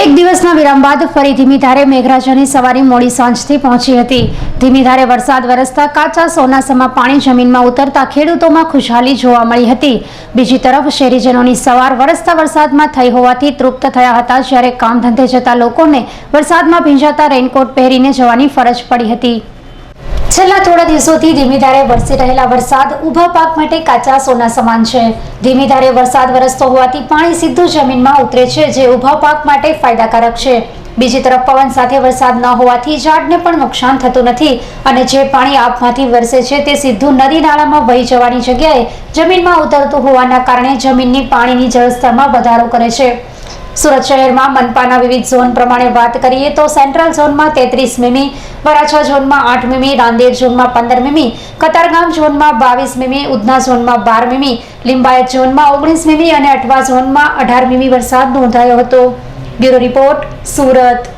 એક દિવસના વિરામ બાદ ફરી ધીમી ધારે મેઘરાજાની સવારી મોડી સાંજથી પહોંચી હતી. ધીમી ધારે વરસાદ વરસતા કાચા સોનાસમાં પાણી જમીનમાં ઉતરતા ખેડૂતોમાં ખુશહાલી જોવા મળી હતી. બીજી તરફ શહેરીજનોની સવાર વરસતા વરસાદમાં થઈ હોવાથી તૃપ્ત થયા હતા જ્યારે કામ ધંધે જતા લોકોને વરસાદમાં ભીંજાતા રેનકોટ પહેરીને જવાની ફરજ પડી હતી. છેલ્લા થોડા દિવસોથી ધીમી ધારે વરસી રહેલા વરસાદ ઊભા પાક માટે કાચા સોના સમાન છે. ધીમી ધારે વરસાદ વરસતો હોવાથી પાણી સીધું જમીનમાં ઉતરે છે, જે ઊભા પાક માટે ફાયદાકારક છે. બીજી તરફ પવન સાથે વરસાદ ન હોવાથી ઝાડને પણ નુકસાન થતું નથી અને જે પાણી આપમાંથી વરસે છે તે સીધું નદી નાળામાં વહી જવાની જગ્યાએ જમીનમાં ઉતરતું હોવાના કારણે જમીનની પાણીની જળસ્તરમાં વધારો કરે છે. સુરત શહેરમાં મનપાના વિવિધ ઝોન પ્રમાણે વાત કરીએ તો સેન્ટ્રલ ઝોનમાં તેત્રીસ મીમી વરાછા ઝોનમાં આઠ મીમી રાંદેર ઝોનમાં પંદર મીમી, કતારગામ ઝોનમાં બાવીસ મીમી, ઉધના ઝોનમાં બાર મીમી, લિંબાયત ઝોનમાં ઓગણીસ મીમી અને અઠવા ઝોનમાં અઢાર મીમી વરસાદ નોંધાયો હતો. Bureau report, Surat.